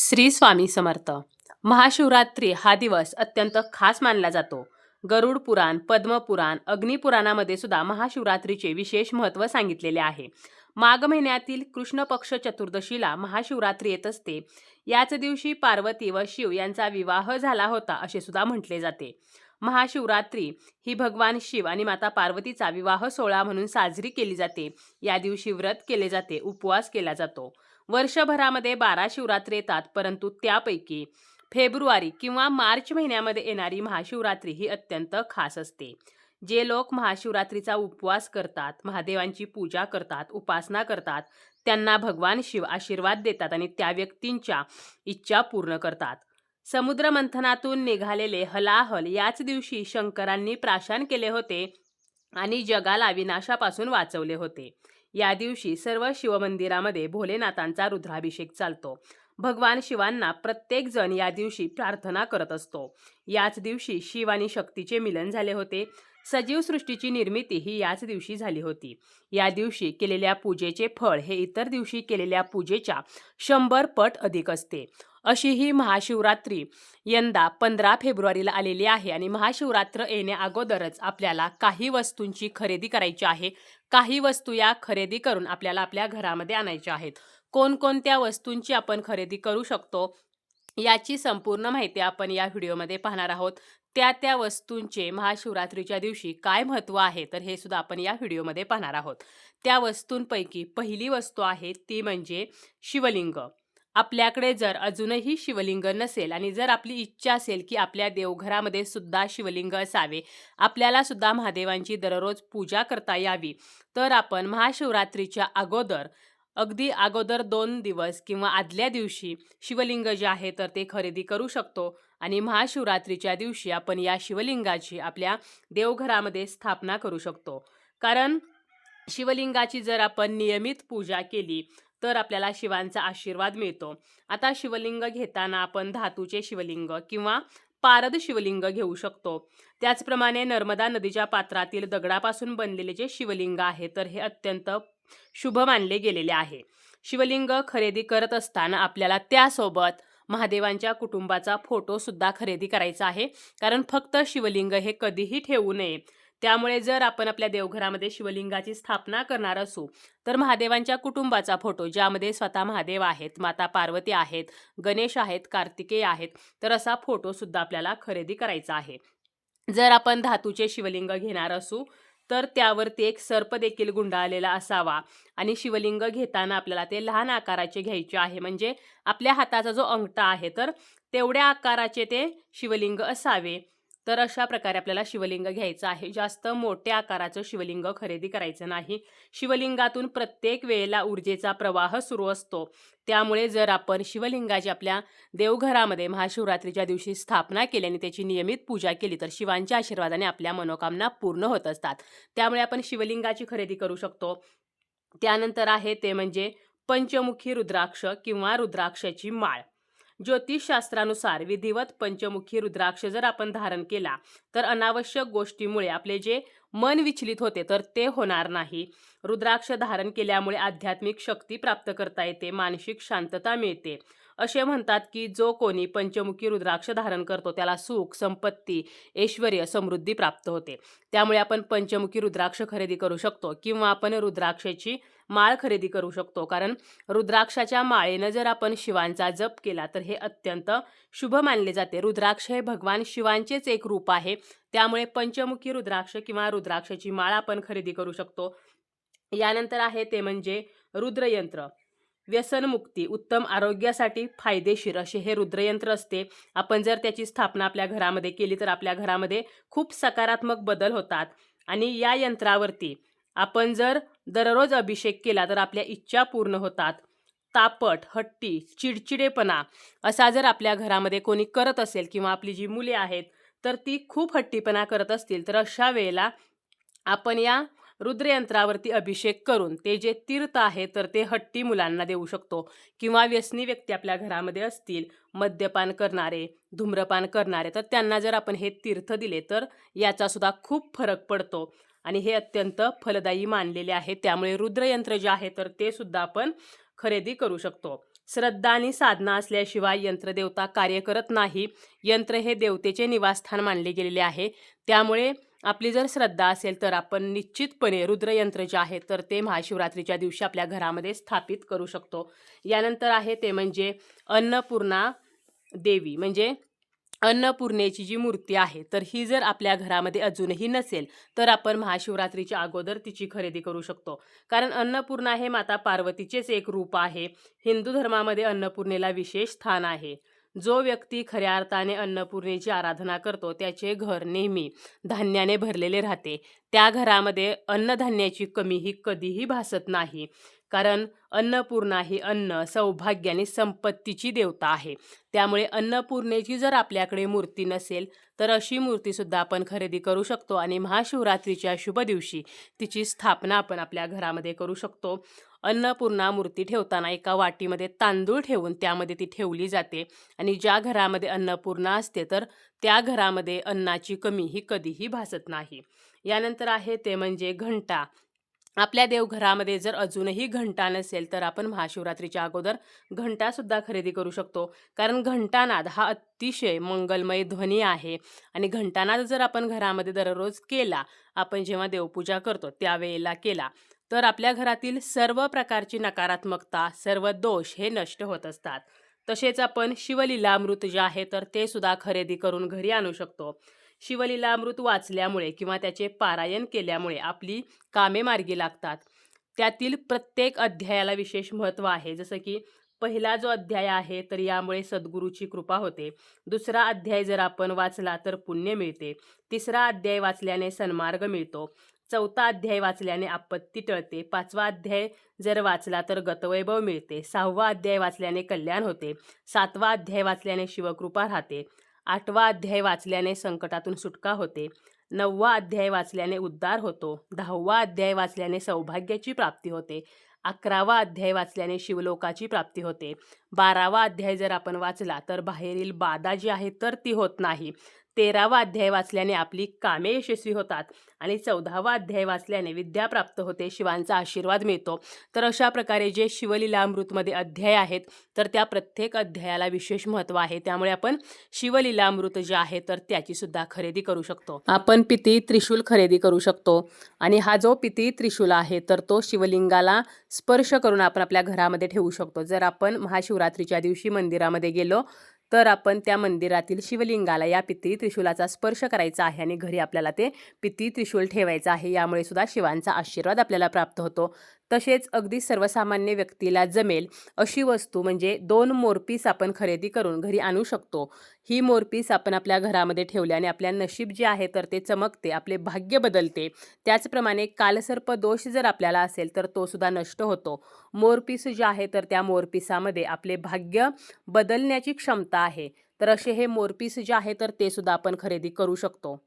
श्री स्वामी समर्थ. महाशिवरात्री हा दिवस अत्यंत खास मानला जातो. गरुड पुराण पद्मपुराण अग्निपुराणामध्ये सुद्धा महाशिवरात्रीचे विशेष महत्त्व सांगितलेले आहे. माघ महिन्यातील कृष्ण पक्ष चतुर्दशीला महाशिवरात्री येत असते. याच दिवशी पार्वती व शिव यांचा विवाह झाला होता असे सुद्धा म्हटले जाते. महाशिवरात्री ही भगवान शिव आणि माता पार्वतीचा विवाह सोहळा म्हणून साजरी केली जाते. या दिवशी व्रत केले जाते उपवास केला जातो. वर्षभरामध्ये बारा शिवरात्री येतात परंतु त्यापैकी फेब्रुवारी किंवा मार्च महिन्यामध्ये येणारी महाशिवरात्री ही अत्यंत खास असते. जे लोक महाशिवरात्रीचा उपवास करतात महादेवांची पूजा करतात उपासना करतात त्यांना भगवान शिव आशीर्वाद देतात आणि त्या व्यक्तींच्या इच्छा पूर्ण करतात. समुद्र मंथनातून निघालेले हलाहल याच दिवशी शंकरांनी प्राशान केले होते आणि जगाला विनाशापासून वाचवले होते. या दिवशी सर्व शिवमंदिरामध्ये भोलेनाथांचा रुद्राभिषेक चालतो. भगवान शिवांना प्रत्येकजण या दिवशी प्रार्थना करत असतो. याच दिवशी शिव आणि शक्तीचे मिलन झाले होते. सजीव सृष्टीची निर्मिती ही याच दिवशी झाली होती. या दिवशी केलेल्या पूजेचे फळ हे इतर दिवशी केलेल्या पूजेच्या शंभर पट अधिक असते. अशी ही महाशिवरात्री यंदा पंधरा फेब्रुवारीला आलेली आहे आणि महाशिवरात्र येण्याअगोदरच आपल्याला काही वस्तूंची खरेदी करायची आहे. काही वस्तू या खरेदी करून आपल्याला आपल्या घरामध्ये आणायच्या आहेत. कोणकोणत्या वस्तूंची आपण खरेदी करू शकतो याची संपूर्ण माहिती आपण या व्हिडिओमध्ये पाहणार आहोत. त्या त्या वस्तूंचे महाशिवरात्रीच्या दिवशी काय महत्त्व आहे तर हे सुद्धा आपण या व्हिडिओमध्ये पाहणार आहोत. त्या वस्तूंपैकी पहिली वस्तू आहे ती म्हणजे शिवलिंग. आपल्याकडे जर अजूनही शिवलिंग नसेल आणि जर आपली इच्छा असेल की आपल्या देवघरामध्ये सुद्धा शिवलिंग असावे आपल्याला सुद्धा महादेवांची दररोज पूजा करता यावी. तर आपण महाशिवरात्रीच्या अगोदर अगदी अगोदर दोन दिवस किंवा आदल्या दिवशी शिवलिंग जे आहे तर ते खरेदी करू शकतो आणि महाशिवरात्रीच्या दिवशी आपण या शिवलिंगाची आपल्या देवघरामध्ये स्थापना करू शकतो. कारण शिवलिंगाची जर आपण नियमित पूजा केली तर आपल्याला शिवांचा आशीर्वाद मिळतो. आता शिवलिंग घेताना आपण धातूचे शिवलिंग किंवा पारद शिवलिंग घेऊ शकतो. त्याचप्रमाणे नर्मदा नदीच्या पात्रातील दगडापासून बनलेले जे शिवलिंग आहे तर हे अत्यंत शुभ मानले गेलेले आहे. शिवलिंग खरेदी करत असताना आपल्याला त्यासोबत महादेवांच्या कुटुंबाचा फोटो सुद्धा खरेदी करायचा आहे. कारण फक्त शिवलिंग हे कधीही ठेवू नये. त्यामुळे जर आपण आपल्या देवघरामध्ये शिवलिंगाची स्थापना करणार असू तर महादेवांच्या कुटुंबाचा फोटो ज्यामध्ये स्वतः महादेव आहेत माता पार्वती आहेत गणेश आहेत कार्तिकेय आहेत तर असा फोटोसुद्धा आपल्याला खरेदी करायचा आहे. जर आपण धातूचे शिवलिंग घेणार असू तर त्यावरती एक सर्प देखील गुंडाळलेला असावा आणि शिवलिंग घेताना आपल्याला ते लहान आकाराचे घ्यायचे आहे. म्हणजे आपल्या हाताचा जो अंगठा आहे तर तेवढ्या आकाराचे ते शिवलिंग असावे. तर अशा प्रकारे आपल्याला शिवलिंग घ्यायचं आहे. जास्त मोठ्या आकाराचं शिवलिंग खरेदी करायचं नाही. शिवलिंगातून प्रत्येक वेळेला ऊर्जेचा प्रवाह सुरू असतो. त्यामुळे जर आपण शिवलिंगाची आपल्या देवघरामध्ये महाशिवरात्रीच्या दिवशी स्थापना केली आणि त्याची नियमित पूजा केली तर शिवांच्या आशीर्वादाने आपल्या मनोकामना पूर्ण होत असतात. त्यामुळे आपण शिवलिंगाची खरेदी करू शकतो. त्यानंतर आहे ते म्हणजे पंचमुखी रुद्राक्ष किंवा रुद्राक्षाची माळ. ज्योतिषशास्त्रानुसार विधिवत पंचमुखी रुद्राक्ष जर आपण धारण केला तर अनावश्यक गोष्टीमुळे आपले जे मन विचलित होते तर ते होणार नाही. रुद्राक्ष धारण केल्यामुळे आध्यात्मिक शक्ती प्राप्त करता येते मानसिक शांतता मिळते. असे म्हणतात की जो कोणी पंचमुखी रुद्राक्ष धारण करतो त्याला सुख संपत्ती ऐश्वर समृद्धी प्राप्त होते. त्यामुळे आपण पंचमुखी रुद्राक्ष खरेदी करू शकतो किंवा आपण रुद्राक्षाची माळ खरेदी करू शकतो. कारण रुद्राक्षाच्या माळेनं जर आपण शिवांचा जप केला तर हे अत्यंत शुभ मानले जाते. रुद्राक्ष हे भगवान शिवांचेच एक रूप आहे. त्यामुळे पंचमुखी रुद्राक्ष किंवा रुद्राक्षाची माळ आपण खरेदी करू शकतो. यानंतर आहे ते म्हणजे रुद्रयंत्र. व्यसनमुक्ती उत्तम आरोग्यासाठी फायदेशीर असे हे रुद्रयंत्र असते. आपण जर त्याची स्थापना आपल्या घरामध्ये केली तर आपल्या घरामध्ये खूप सकारात्मक बदल होतात. आणि या यंत्रावरती आपण जर दररोज अभिषेक केला तर आपल्या इच्छा पूर्ण होतात. तापट हट्टी चिडचिडेपणा असा जर आपल्या घरामध्ये कोणी करत असेल किंवा आपली जी मुले आहेत तर ती खूप हट्टीपणा करत असतील. तर अशा वेळेला आपण या रुद्रयंत्रावरती अभिषेक करून ते जे तीर्थ आहे तर ते हट्टी मुलांना देऊ शकतो. किंवा व्यसनी व्यक्ती आपल्या घरामध्ये असतील मद्यपान करणारे धूम्रपान करणारे तर त्यांना जर आपण हे तीर्थ दिले तर याचासुद्धा खूप फरक पडतो. आणि हे अत्यंत फलदायी मानलेले आहे. त्यामुळे रुद्रयंत्र जे आहे तर ते सुद्धा आपण खरेदी करू शकतो. श्रद्धा आणि साधना असल्याशिवाय यंत्रदेवता कार्य करत नाही. यंत्र हे देवतेचे निवासस्थान मानले गेलेले आहे. त्यामुळे आपली जर श्रद्धा असेल तर आपण निश्चितपणे रुद्रयंत्र जे आहे तर ते महाशिवरात्रीच्या दिवशी आपल्या घरामध्ये स्थापित करू शकतो. यानंतर आहे ते म्हणजे अन्नपूर्णा देवी. म्हणजे अन्नपूर्णेची जी मूर्ती आहे तर ही जर आपल्या घरामध्ये अजूनही नसेल तर आपण महाशिवरात्रीच्या अगोदर तिची खरेदी करू शकतो. कारण अन्नपूर्णा हे माता पार्वतीचेच एक रूप आहे. हिंदू धर्मामध्ये अन्नपूर्णेला विशेष स्थान आहे. जो व्यक्ती खऱ्या अर्थाने अन्नपूर्णेची आराधना करतो त्याचे घर नेहमी धान्याने भरलेले राहते. त्या घरामध्ये अन्नधान्याची कमी ही कधीही भासत नाही. कारण अन्नपूर्णा ही अन्न सौभाग्य आणि संपत्तीची देवता आहे. त्यामुळे अन्नपूर्णेची जर आपल्याकडे मूर्ती नसेल तर अशी मूर्तीसुद्धा आपण खरेदी करू शकतो आणि महाशिवरात्रीच्या शुभ दिवशी तिची स्थापना आपण आपल्या घरामध्ये करू शकतो. अन्नपूर्णा मूर्ती ठेवताना एका वाटीमध्ये तांदूळ ठेवून त्यामध्ये ती ठेवली जाते. आणि ज्या घरामध्ये अन्नपूर्णा असते तर त्या घरामध्ये अन्नाची कमी ही कधीही भासत नाही. यानंतर आहे ते म्हणजे घंटा. आपल्या देवघरामध्ये जर अजूनही घंटा नसेल तर आपण महाशिवरात्रीच्या अगोदर घंटासुद्धा खरेदी करू शकतो. कारण घंटानाद हा अतिशय मंगलमय ध्वनी आहे. आणि घंटानाद जर आपण घरामध्ये दररोज केला आपण जेव्हा देवपूजा करतो त्यावेळेला केला. तर आपल्या घरातील सर्व प्रकारची नकारात्मकता सर्व दोष हे नष्ट होत असतात. तसेच आपण शिवलीलामृत जे आहे तर ते सुद्धा खरेदी करून घरी आणू शकतो. शिवलीलामृत वाचल्यामुळे किंवा त्याचे पारायण केल्यामुळे आपली कामे मार्गी लागतात. त्यातील प्रत्येक अध्यायाला विशेष महत्त्व आहे. जसं की पहिला जो अध्याय आहे तर यामुळे सद्गुरूची कृपा होते. दुसरा अध्याय जर आपण वाचला तर पुण्य मिळते. तिसरा अध्याय वाचल्याने सन्मार्ग मिळतो. चौथा अध्याय वाचल्याने आपत्ती टळते. पाचवा अध्याय जर वाचला तर गतवैभव मिळते. सहावा अध्याय वाचल्याने कल्याण होते. सातवा अध्याय वाचल्याने शिवकृपा राहते. आठवा अध्याय वाचल्याने संकटातून सुटका होते. नववा अध्याय वाचल्याने उद्धार होतो. दहावा अध्याय वाचल्याने सौभाग्याची प्राप्ती होते. अकरावा अध्याय वाचल्याने शिवलोकाची प्राप्ती होते. बारावा अध्याय जर आपण वाचला तर बाहेरील बाधा जी आहे तर ती होत नाही. तेरावा अध्याय वाचल्याने आपली कामे यशस्वी होतात आणि चौदावा अध्याय वाचल्याने विद्या प्राप्त होते शिवांचा आशीर्वाद मिळतो. तर अशा प्रकारे जे शिवलीलामृतमध्ये अध्याय आहेत तर त्या प्रत्येक अध्यायाला विशेष महत्त्व आहे. त्यामुळे आपण शिवलीलामृत जे आहे तर त्याचीसुद्धा खरेदी करू शकतो. आपण पिती त्रिशूल खरेदी करू शकतो आणि हा जो पिती त्रिशूल आहे तर तो शिवलिंगाला स्पर्श करून आपण आपल्या घरामध्ये ठेवू शकतो. जर आपण महाशिवरात्रीच्या दिवशी मंदिरामध्ये गेलो तर आपण त्या मंदिरातील शिवलिंगाला या पितळी त्रिशूलाचा स्पर्श करायचा आहे आणि घरी आपल्याला ते पितळी त्रिशूल ठेवायचं आहे. यामुळे सुद्धा शिवांचा आशीर्वाद आपल्याला प्राप्त होतो. तसेच अगदी सर्वसामान्य व्यक्तीला जमेल अशी वस्तू म्हणजे दोन मोरपीस आपण खरेदी करून घरी आणू शकतो. ही मोरपीस आपण आपल्या घरामध्ये ठेवल्याने आपल्या नशीब जे आहे तर ते चमकते आपले भाग्य बदलते. त्याचप्रमाणे कालसर्प दोष जर आपल्याला असेल तर तो सुद्धा नष्ट होतो. मोरपीस जे आहे तर त्या मोरपिसामध्ये आपले भाग्य बदलण्याची क्षमता आहे. तर असे हे मोरपीस जे आहे तर ते सुद्धा आपण खरेदी करू शकतो.